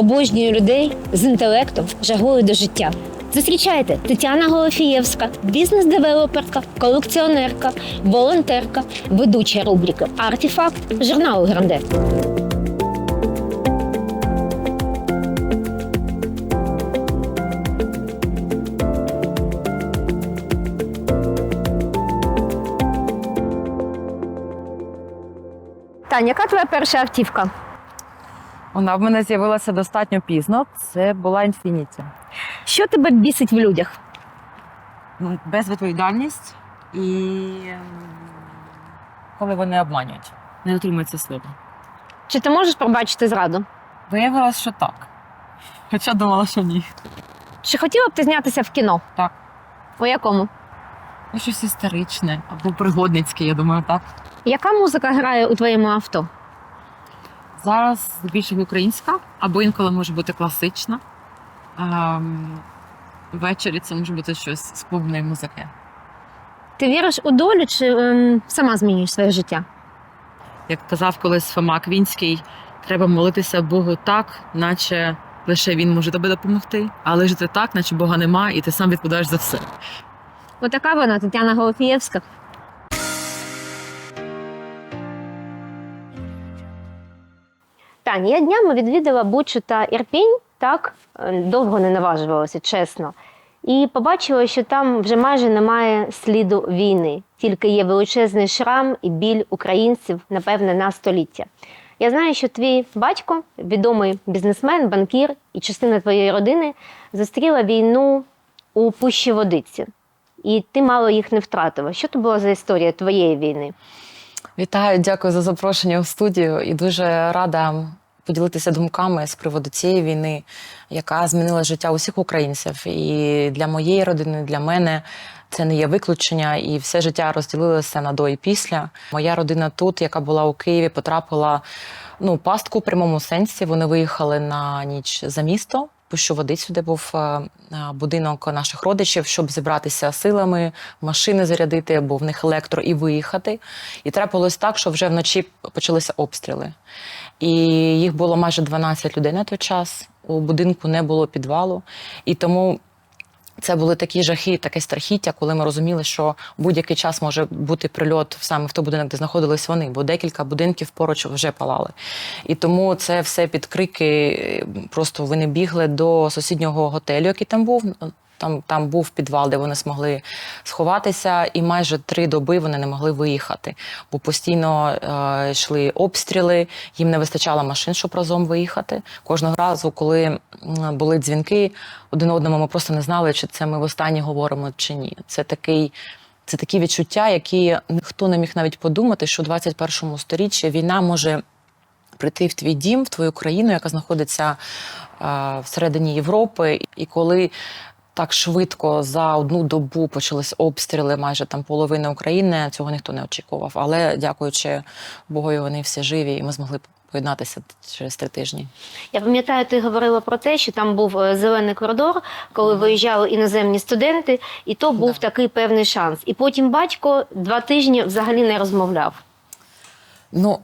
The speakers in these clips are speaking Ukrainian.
обожнює людей з інтелектом, жагою до життя. Зустрічайте Тетяна Голофієвська, бізнес-девелоперка, колекціонерка, волонтерка, ведуча рубрики Артефакт журналу Гранде. Таня, яка твоя перша автівка? Вона в мене з'явилася достатньо пізно. Це була інфініті. Що тебе бісить в людях? Ну, Безвідповідальність і ем, коли вони обманюють, не дотримуються слова. Чи ти можеш пробачити зраду? Виявилось, що так. Хоча думала, що ні. Чи хотіла б ти знятися в кіно? Так. У якому? Ну, щось історичне або пригодницьке, я думаю, так. Яка музика грає у твоєму авто? Зараз більше українська, або інколи може бути класична. Ем, ввечері це може бути щось з клубної музики. Ти віриш у долю чи ем, сама змінюєш своє життя? Як казав колись Фома Квінський, треба молитися Богу так, наче лише він може тобі допомогти, але жити так, наче Бога нема, і ти сам відповідаєш за все. Отака вона, Тетяна Голофієвська. Таня, я днями відвідала Бучу та Ірпінь, так е, довго не наважувалася, чесно. І побачила, що там вже майже немає сліду війни, тільки є величезний шрам і біль українців, напевне, на століття. Я знаю, що твій батько, відомий бізнесмен, банкір і частина твоєї родини, зустріла війну у Пущі Водиці. І ти мало їх не втратила. Що то була за історія твоєї війни? Вітаю, дякую за запрошення у студію і дуже рада поділитися думками з приводу цієї війни, яка змінила життя усіх українців. І для моєї родини, для мене це не є виключення, і все життя розділилося на до і після. Моя родина тут, яка була у Києві, потрапила ну, пастку в прямому сенсі. Вони виїхали на ніч за місто. Пущу водицю, де був е, е, будинок наших родичів, щоб зібратися силами, машини зарядити, бо в них електро, і виїхати. І трапилось так, що вже вночі почалися обстріли. І їх було майже 12 людей на той час. У будинку не було підвалу. І тому це були такі жахи, таке страхіття, коли ми розуміли, що будь-який час може бути прильот саме в той будинок, де знаходились вони, бо декілька будинків поруч вже палали. І тому це все під крики. Просто вони бігли до сусіднього готелю, який там був. Там, там був підвал, де вони змогли сховатися, і майже три доби вони не могли виїхати, бо постійно е, йшли обстріли, їм не вистачало машин, щоб разом виїхати. Кожного разу, коли були дзвінки один одному, ми просто не знали, чи це ми востаннє говоримо чи ні. Це такий. Це такі відчуття, які ніхто не міг навіть подумати, що у 21 сторіччі війна може прийти в твій дім, в твою країну, яка знаходиться е, всередині Європи, і коли так швидко за одну добу почались обстріли майже там половини України. Цього ніхто не очікував. Але дякуючи Богу, вони всі живі, і ми змогли поєднатися через три тижні. Я пам'ятаю, ти говорила про те, що там був е, зелений коридор, коли виїжджали іноземні студенти, і то був Да. такий певний шанс. І потім батько два тижні взагалі не розмовляв. Ну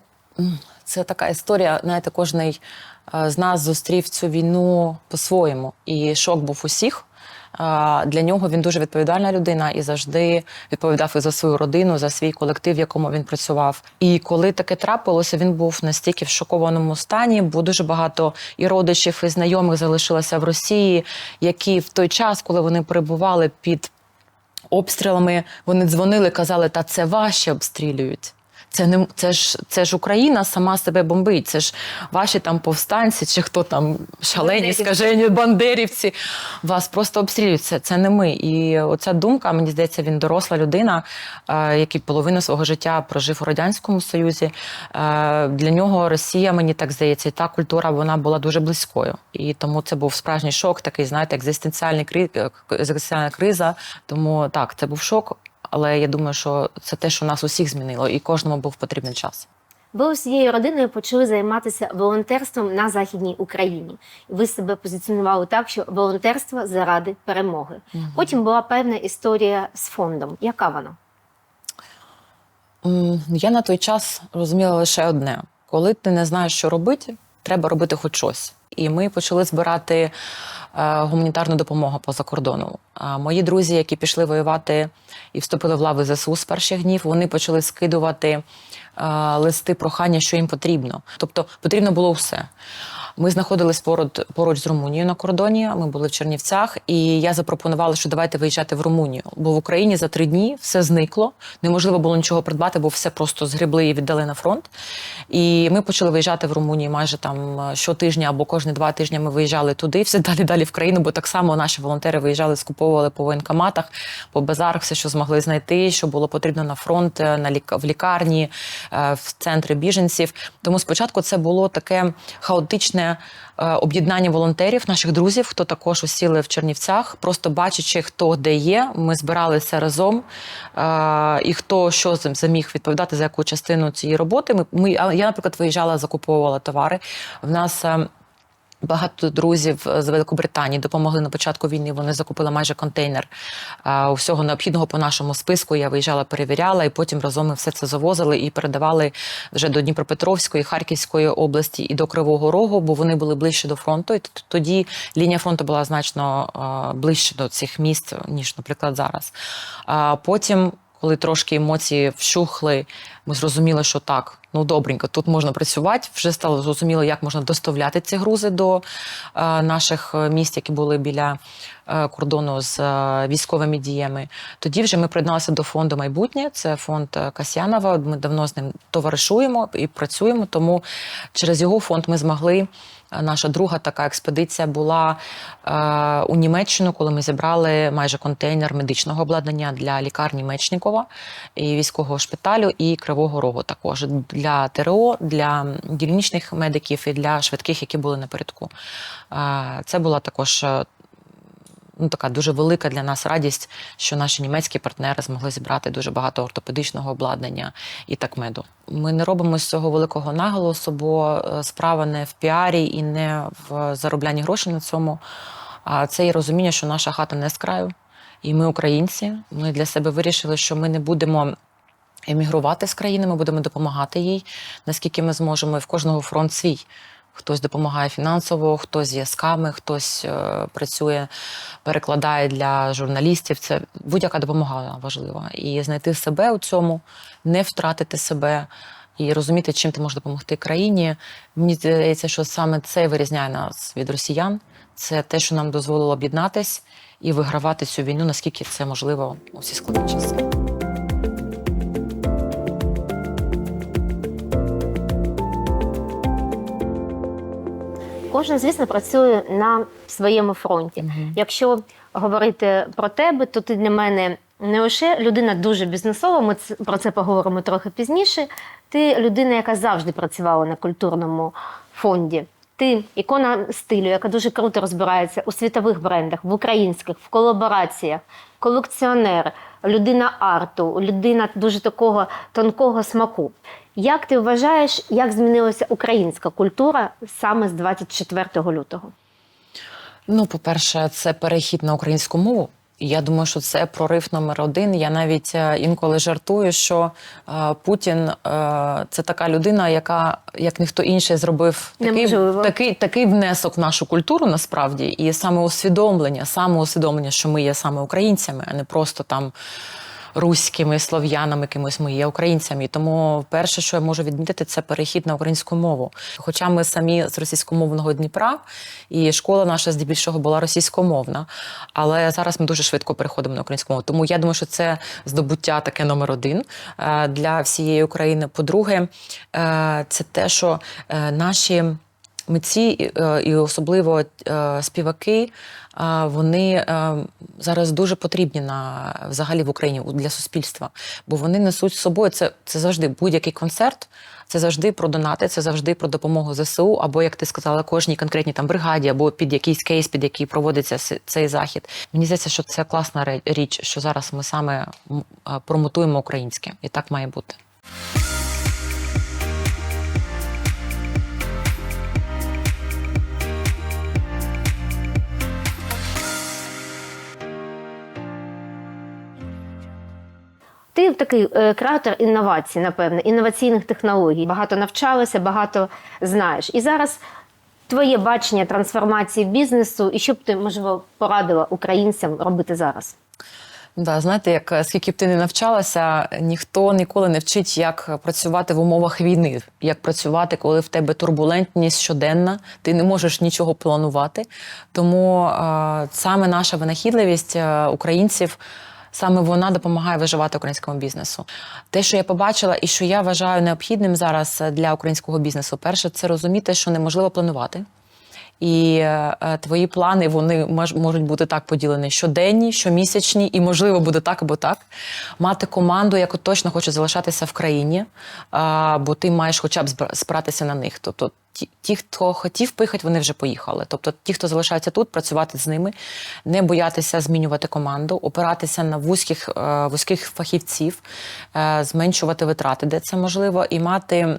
це така історія. Знаєте, кожний е, з нас зустрів цю війну по-своєму, і шок був усіх. Для нього він дуже відповідальна людина і завжди відповідав і за свою родину, за свій колектив, в якому він працював. І коли таке трапилося, він був настільки в шокованому стані, бо дуже багато і родичів, і знайомих залишилося в Росії, які в той час, коли вони перебували під обстрілами, вони дзвонили, казали, та це ваші обстрілюють. Це не це ж це ж Україна сама себе бомбить. Це ж ваші там повстанці, чи хто там шалені, скажені бандерівці. Вас просто обстрілюють. Це, це не ми. І оця думка, мені здається, він доросла людина, е, який половину свого життя прожив у радянському союзі. Е, для нього Росія, мені так здається, і та культура вона була дуже близькою. І тому це був справжній шок, такий, знаєте, екзистенціальний кри- екзистенціальна криза. Тому так, це був шок. Але я думаю, що це те, що нас усіх змінило, і кожному був потрібен час. Ви усією родиною почали займатися волонтерством на Західній Україні. Ви себе позиціонували так, що волонтерство заради перемоги. Потім була певна історія з фондом. Яка вона? Я на той час розуміла лише одне: коли ти не знаєш, що робити, треба робити хоч щось. І ми почали збирати е, гуманітарну допомогу поза кордону. Мої друзі, які пішли воювати і вступили в лави ЗСУ з перших днів, вони почали скидувати е, листи прохання, що їм потрібно. Тобто потрібно було все. Ми знаходились поруч, поруч з Румунією на кордоні. Ми були в Чернівцях, і я запропонувала, що давайте виїжджати в Румунію. Бо в Україні за три дні все зникло. Неможливо було нічого придбати, бо все просто згребли і віддали на фронт. І ми почали виїжджати в Румунію майже там е, щотижня або кожні два тижні ми виїжджали туди, все далі далі в країну, бо так само наші волонтери виїжджали, скуповували по воєнкоматах, по базарах, все, що змогли знайти, що було потрібно на фронт, е, на лік... в лікарні, е, в центри біженців. Тому спочатку це було таке хаотичне е, об'єднання волонтерів, наших друзів, хто також усіли в Чернівцях, просто бачачи, хто де є. Ми збиралися разом. е, І хто що заміг відповідати за яку частину цієї роботи. Ми, я, наприклад, виїжджала, закуповувала товари. В нас. Е, Багато друзів з Великобританії допомогли на початку війни. Вони закупили майже контейнер усього необхідного по нашому списку. Я виїжджала, перевіряла, і потім разом ми все це завозили і передавали вже до Дніпропетровської, Харківської області і до Кривого Рогу, бо вони були ближче до фронту. І тоді лінія фронту була значно а, ближче до цих міст, ніж, наприклад, зараз. Потім, коли трошки емоції вщухли, ми зрозуміли, що так, ну добренько, тут можна працювати. Вже стало зрозуміло, як можна доставляти ці грузи до е, наших е, міст, які були біля е, кордону з е, військовими діями. Тоді вже ми приєдналися до фонду майбутнє. Це фонд е, Касьянова. Ми давно з ним товаришуємо і працюємо. Тому через його фонд ми змогли. Е, Наша друга така експедиція була е, у Німеччину, коли ми зібрали майже контейнер медичного обладнання для лікарні Мечнікова і військового шпиталю, і Кривого Рогу також для ТРО, для дільничних медиків і для швидких, які були напередку. Е, Це була також. Ну, така дуже велика для нас радість, що наші німецькі партнери змогли зібрати дуже багато ортопедичного обладнання і такмеду. Ми не робимо з цього великого наголосу, бо е, справа не в піарі і не в зароблянні грошей на цьому. А це і розуміння, що наша хата не з краю, і ми українці. Ми для себе вирішили, що ми не будемо емігрувати з країни, ми будемо допомагати їй, наскільки ми зможемо, і в кожного фронт свій. Хтось допомагає фінансово, хтось зв'язками, хтось е, працює, перекладає для журналістів. Це будь-яка допомога важлива. І знайти себе у цьому, не втратити себе і розуміти, чим ти можеш допомогти країні. Мені здається, що саме це вирізняє нас від росіян. Це те, що нам дозволило об'єднатись і вигравати цю війну, наскільки це можливо у всі складні часи. Кожен, звісно, працює на своєму фронті. Якщо говорити про тебе, то ти для мене не лише людина дуже бізнесова, ми про це поговоримо трохи пізніше. Ти людина, яка завжди працювала на культурному фонді. Ти ікона стилю, яка дуже круто розбирається у світових брендах, в українських, в колабораціях, колекціонер, людина арту, людина дуже такого тонкого смаку. Як ти вважаєш, як змінилася українська культура саме з 24 лютого? Ну, по-перше, це перехід на українську мову. Я думаю, що це прорив номер один. Я навіть е, інколи жартую, що е, Путін е, це така людина, яка, як ніхто інший, зробив такий, такий, такий внесок в нашу культуру насправді, і саме усвідомлення, саме усвідомлення, що ми є саме українцями, а не просто там. Руськими слов'янами, якимось ми є українцями. Тому перше, що я можу відмітити, це перехід на українську мову. Хоча ми самі з російськомовного Дніпра, і школа наша здебільшого була російськомовна, але зараз ми дуже швидко переходимо на українську мову. Тому я думаю, що це здобуття таке номер один е, для всієї України. По-друге, е, це те, що е, наші митці е, і особливо е, співаки. е, Вони е, зараз дуже потрібні на взагалі в Україні для суспільства, бо вони несуть з собою це, це завжди будь-який концерт. Це завжди про донати, це завжди про допомогу ЗСУ, або як ти сказала, кожній конкретній там бригаді, або під якийсь кейс, під який проводиться цей захід. Мені здається, що це класна річ, що зараз ми саме е, промотуємо українське, і так має бути. Ти такий е, креатор інновацій, напевне, інноваційних технологій. Багато навчалася, багато знаєш. І зараз твоє бачення трансформації бізнесу, і що б ти можливо порадила українцям робити зараз? Да, знаєте, як е, скільки б ти не навчалася, ніхто ніколи не вчить, як працювати в умовах війни, як працювати, коли в тебе турбулентність щоденна, ти не можеш нічого планувати. Тому е, саме наша винахідливість е, українців. Саме вона допомагає виживати українському бізнесу. Те, що я побачила, і що я вважаю необхідним зараз для українського бізнесу, перше, це розуміти, що неможливо планувати. І е, е, твої плани вони мож- можуть бути так поділені щоденні, щомісячні, і можливо буде так або так. Мати команду, яка точно хоче залишатися в країні, бо ти маєш хоча б спиратися на них. Тобто ті, хто хотів поїхати, вони вже поїхали. Тобто, ті, хто залишається тут, працювати з ними, не боятися змінювати команду, опиратися на вузьких, е, вузьких фахівців, зменшувати витрати, де це можливо, і мати.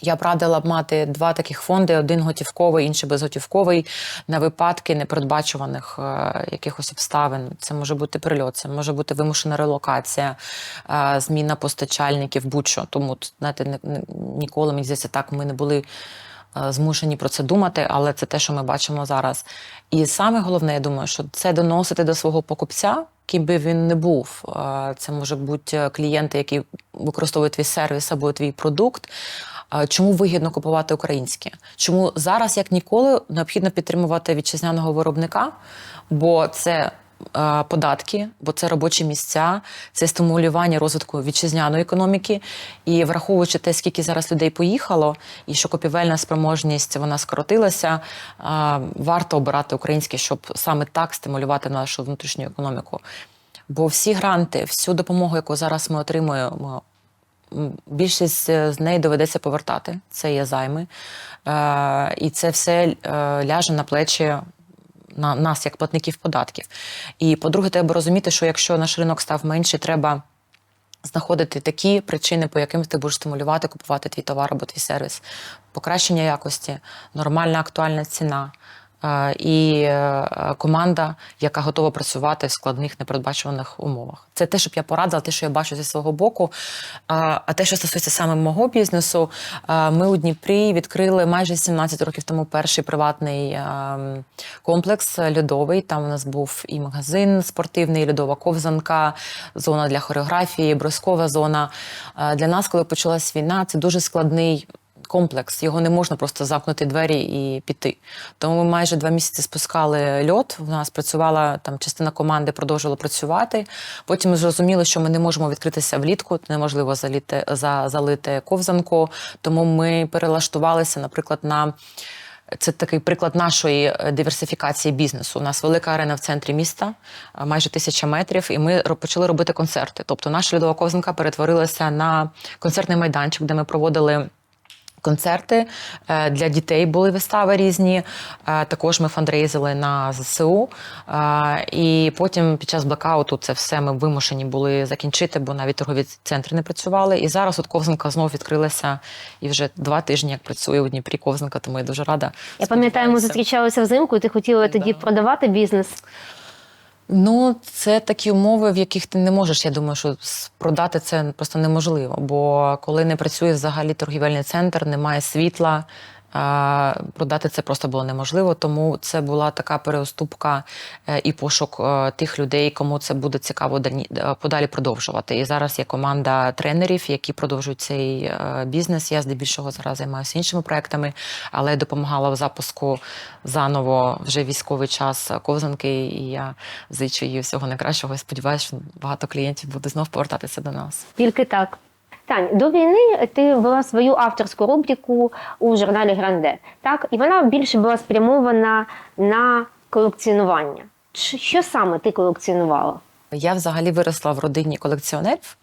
Я б радила б мати два таких фонди: один готівковий, інший безготівковий, на випадки непередбачуваних е, якихось обставин. Це може бути прильот, це може бути вимушена релокація, е, зміна постачальників, будь-що. Тому знаєте, не, ніколи мені здається, так ми не були. е, Змушені про це думати, але це те, що ми бачимо зараз. І саме головне, я думаю, що це доносити до свого покупця, ким би він не був. Це може бути клієнти, які використовують твій сервіс або твій продукт. Чому вигідно купувати українське? Чому зараз, як ніколи, необхідно підтримувати вітчизняного виробника, бо це е, податки, бо це робочі місця, це стимулювання розвитку вітчизняної економіки. І враховуючи те, скільки зараз людей поїхало, і що купівельна спроможність вона скоротилася, е, варто обирати українське, щоб саме так стимулювати нашу внутрішню економіку. Бо всі гранти, всю допомогу, яку зараз ми отримуємо, більшість е, з неї доведеться повертати. Це є займи. Е, і це все е, ляже на плечі на нас, як платників податків. І по-друге, треба розуміти, що якщо наш ринок став менший, треба знаходити такі причини, по яким ти будеш стимулювати, купувати твій товар або твій сервіс. Покращення якості, нормальна актуальна ціна. І е, команда, яка готова працювати в складних непередбачуваних умовах, це те, щоб я порадила, те, що я бачу зі свого боку. А те, що стосується саме мого бізнесу, ми у Дніпрі відкрили майже 17 років тому перший приватний е, комплекс льодовий. Там у нас був і магазин спортивний, льодова ковзанка, зона для хореографії, брускова зона. Для нас, коли почалась війна, це дуже складний. Комплекс, його не можна просто замкнути двері і піти. Тому ми майже два місяці спускали льот. У нас працювала там частина команди, продовжувала працювати. Потім ми зрозуміли, що ми не можемо відкритися влітку, неможливо заліти за залити ковзанку. Тому ми перелаштувалися, наприклад, на це такий приклад нашої е, диверсифікації бізнесу. У нас велика арена в центрі міста, е, майже тисяча метрів, і ми почали робити концерти. Тобто наша льодова ковзанка перетворилася на концертний майданчик, де ми проводили. Концерти Е, для дітей були вистави різні. Е, Також ми фандрейзили на ЗСУ. Е, І потім під час блекауту це все ми вимушені були закінчити, бо навіть торгові центри не працювали. І зараз от ковзанка знову відкрилася і вже два тижні як працює у Дніпрі ковзанка, тому я дуже рада. Я пам'ятаю, ми зустрічалися взимку, і ти хотіла тоді Да. продавати бізнес. Ну, це такі умови, в яких ти не можеш. Я думаю, що продати це просто неможливо. Бо коли не працює взагалі торгівельний центр, немає світла. Продати це просто було неможливо, тому це була така переуступка е, і пошук е, тих людей, кому це буде цікаво е, подалі продовжувати. І зараз є команда тренерів, які продовжують цей бізнес. Я здебільшого зараз займаюся іншими проектами, але допомагала в запуску заново вже військовий час ковзанки, і я зичу їй всього найкращого. і Сподіваюся, що багато клієнтів буде знов повертатися до нас. Тільки так. Тань, до війни ти вела свою авторську рубрику у журналі Гранде, так? І вона більше була спрямована на колекціонування. Що саме ти колекціонувала? Я взагалі виросла в родині колекціонерів.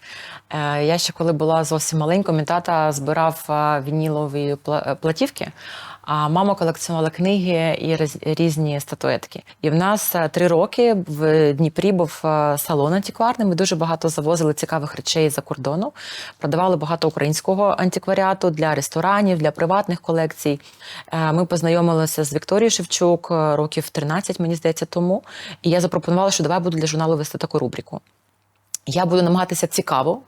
Е, Я ще коли була зовсім маленькою, мій тата збирав е, вінілові е, платівки, а мама колекціонувала книги і різні статуетки. І в нас е, три роки в Дніпрі був е, салон антикварний. Ми дуже багато завозили цікавих речей за кордону, продавали багато українського антикваріату для ресторанів, для приватних колекцій. Е, Ми познайомилися з Вікторією Шевчук років 13, мені здається, тому. І я запропонувала, що давай буду для журналу вести таку рубрику. Я буду намагатися цікаво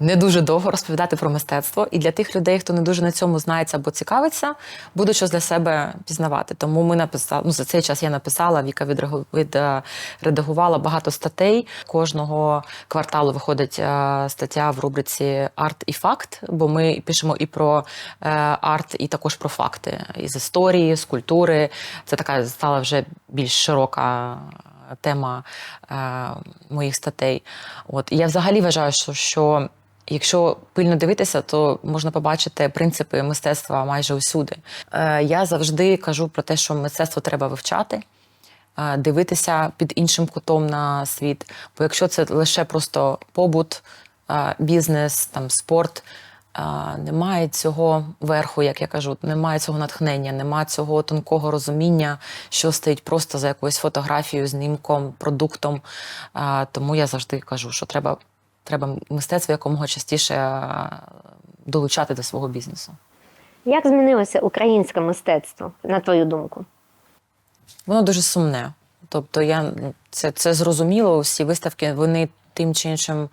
не дуже довго розповідати про мистецтво. І для тих людей, хто не дуже на цьому знається або цікавиться, буде щось для себе пізнавати. Тому ми написали, ну за цей час я написала, Віка відредагувала багато статей. Кожного кварталу виходить е, стаття в рубриці Арт і факт, бо ми пишемо і про е, арт, і також про факти із історії, з культури. Це така стала вже більш широка тема е, моїх статей. От я взагалі вважаю, що, що якщо пильно дивитися, то можна побачити принципи мистецтва майже усюди. Е, я завжди кажу про те, що мистецтво треба вивчати. е, Дивитися під іншим кутом на світ. Бо якщо це лише просто побут, бізнес, там спорт, немає цього верху, як я кажу, немає цього натхнення, немає цього тонкого розуміння, що стоїть просто за якоюсь фотографією, знімком, продуктом. Тому я завжди кажу, що треба, треба мистецтво якомога частіше долучати до свого бізнесу. Як змінилося українське мистецтво, на твою думку? Воно дуже сумне. Тобто, я ну, це, це зрозуміло. Всі виставки вони тим чи іншим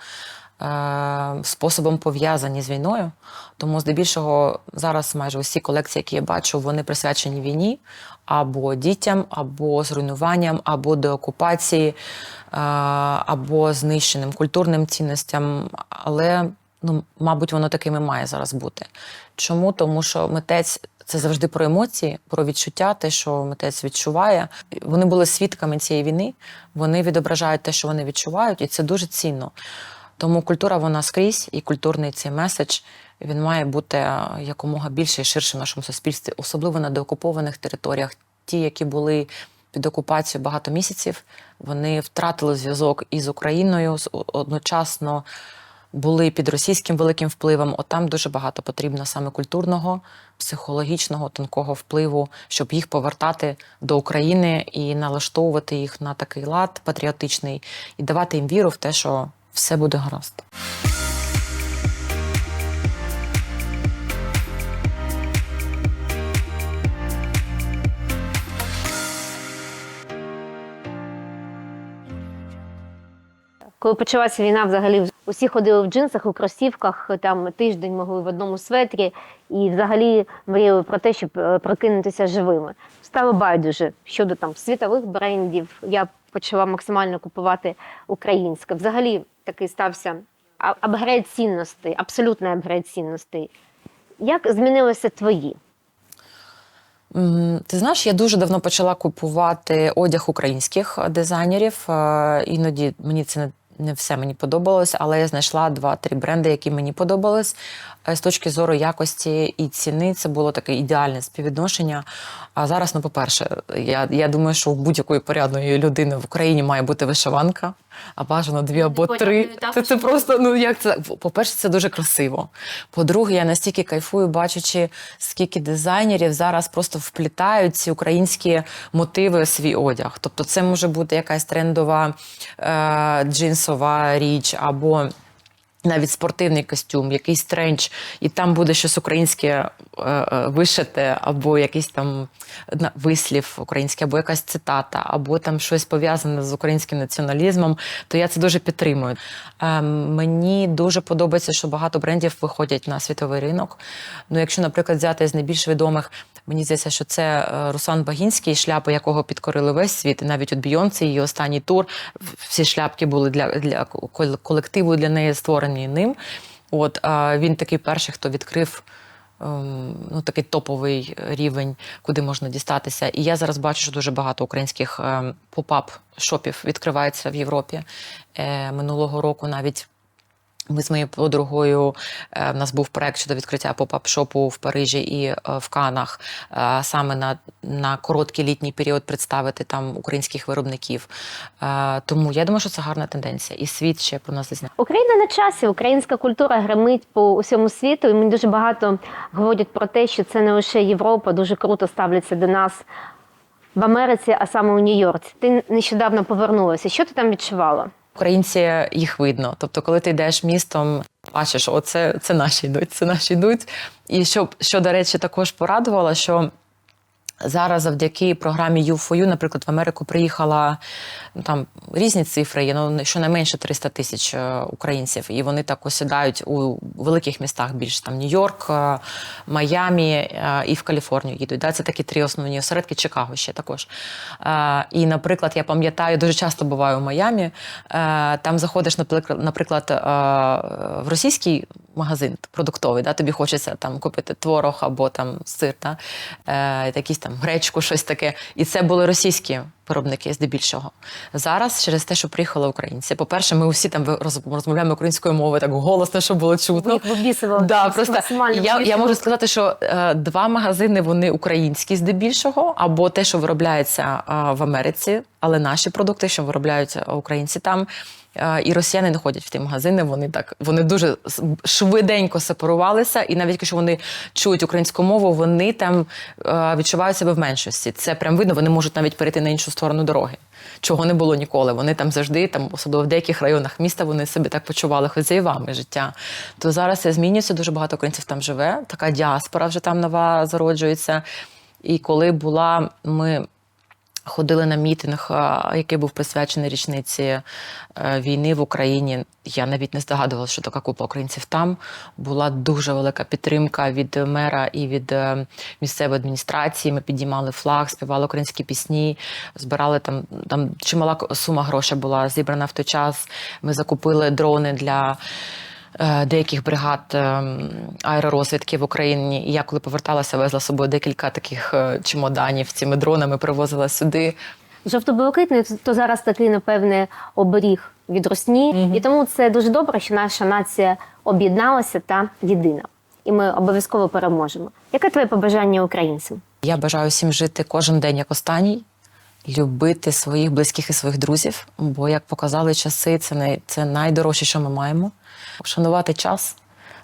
способом пов'язані з війною. Тому, здебільшого, зараз майже усі колекції, які я бачу, вони присвячені війні або дітям, або зруйнуванням, або деокупації, е, або знищеним культурним цінностям. Але ну, мабуть, воно таким і має зараз бути. Чому? Тому що митець це завжди про емоції, про відчуття, те, що митець відчуває. Вони були свідками цієї війни, вони відображають те, що вони відчувають, і це дуже цінно. Тому культура вона скрізь, і культурний цей меседж він має бути е, якомога більше і ширше в нашому суспільстві, особливо на деокупованих територіях. Ті, які були під окупацією багато місяців, вони втратили зв'язок із Україною одночасно були під російським великим впливом. От там дуже багато потрібно саме культурного, психологічного, тонкого впливу, щоб їх повертати до України і налаштовувати їх на такий лад патріотичний і давати їм віру в те, що все буде гаразд. Коли почалася війна, взагалі усі ходили в джинсах, у кросівках, там тиждень могли в одному светрі і взагалі мріяли про те, щоб е, прокинутися живими. Стало байдуже щодо там світових брендів. Я почала максимально купувати українське. Взагалі такий стався апгрейд цінностей, абсолютний апгрейд цінностей. Як змінилися твої? Ти знаєш, я дуже давно почала купувати одяг українських дизайнерів. Е, Іноді мені це не, не все мені подобалось, але я знайшла два-три бренди, які мені подобались. Е, З точки зору якості і ціни це було таке ідеальне співвідношення. А зараз, ну, по-перше, я, я думаю, що у будь-якої порядної людини в Україні має бути вишиванка, а бажано дві або три. Це, це просто ну як це по-перше, це дуже красиво. По-друге, я настільки кайфую, бачачи, скільки дизайнерів зараз просто вплітають ці українські мотиви у свій одяг. Тобто, це може бути якась трендова е, джинсова річ або. Навіть спортивний костюм, якийсь тренч, і там буде щось українське е, е, вишите, або якийсь там вислів український, або якась цитата, або там щось пов'язане з українським націоналізмом, то я це дуже підтримую. Е, мені дуже подобається, що багато брендів виходять на світовий ринок. Ну, якщо, наприклад, взяти з найбільш відомих, мені здається, що це е, Руслан Багінський, шляпи якого підкорили весь світ, і навіть от Бійонці, її останній тур, всі шляпки були для, для колективу для неї створені ним. От він такий перший, хто відкрив. ем, Ну, такий топовий рівень, куди можна дістатися. І я зараз бачу, що дуже багато українських ем, поп-ап шопів відкривається в Європі. Е, Минулого року навіть ми з моєю подругою е, в нас був проект щодо відкриття поп-ап-шопу в Парижі і е, в Канах, е, саме на, на короткий літній період представити там українських виробників. Тому я думаю, що це гарна тенденція. І світ ще про нас дізнає. Україна на часі, українська культура гримить по усьому світу, і мені дуже багато говорять про те, що це не лише Європа, дуже круто ставляться до нас в Америці, а саме у Нью-Йорці. Ти нещодавно повернулася. Що ти там відчувала? Українці їх видно. Тобто, коли ти йдеш містом, бачиш, оце це наші йдуть, це наші йдуть. І що, що до речі, також порадувало, що Зараз завдяки програмі U4U, наприклад, в Америку приїхала ну, там різні цифри, є ну, щонайменше 300 тисяч е, українців, і вони так осідають у великих містах більше там Нью-Йорк, е, Майамі е, і в Каліфорнію їдуть. Да? Це такі три основні осередки, Чикаго ще також. І, наприклад, я пам'ятаю, дуже часто буваю в Майамі. Там заходиш, наприклад, в російський магазин продуктовий, да? тобі хочеться там купити творог або там сир, да? е, якісь там гречку, щось таке. І це були російські виробники здебільшого. Зараз через те, що приїхали українці. По-перше, ми усі там роз- розмовляємо українською мовою так голосно, щоб було чутно. Да, просто я, я можу сказати, що е, два магазини вони українські здебільшого, або те, що виробляється е, в Америці, але наші продукти, що виробляють е, українці там. е, І росіяни не ходять в ті магазини. Вони так вони дуже швиденько сепарувалися, і навіть якщо вони чують українську мову, вони там е, відчувають себе в меншості. Це прям видно. Вони можуть навіть перейти на іншу сторону дороги, чого не було ніколи. Вони там завжди, там особливо в деяких районах міста, вони себе так почували хоч за Івами життя. То зараз це змінюється. Дуже багато українців там живе. Така діаспора вже там нова зароджується. І коли була ми. Ходили на мітинг, який був присвячений річниці е, війни в Україні. Я навіть не здогадувалася, що така купа українців там. Була дуже велика підтримка від мера і від е, місцевої адміністрації. Ми підіймали флаг, співали українські пісні, збирали там, там чимала сума грошей була зібрана в той час. Ми закупили дрони для. Е, Деяких бригад ем, аеророзвідки в Україні. І я коли поверталася, везла з собою декілька таких е, чемоданів цими дронами, привозила сюди. Жовто-блакитний то зараз такий, напевне, оберіг від русні. І тому це дуже добре, що наша нація об'єдналася та єдина. І ми обов'язково переможемо. Яке твоє побажання українцям? Я бажаю всім жити кожен день як останній, любити своїх близьких і своїх друзів, бо, як показали часи, це, най, це найдорожче, що ми маємо. Шанувати час,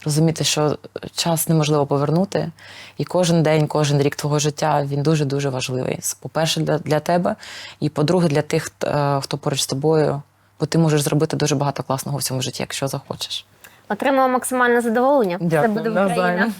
розуміти, що час неможливо повернути. І кожен день, кожен рік твого життя він дуже-дуже важливий. По-перше, для, для тебе, і по-друге, для тих, хто, е, поруч з тобою, бо ти можеш зробити дуже багато класного в цьому житті, якщо захочеш. Отримала максимальне задоволення. Це буде Україна.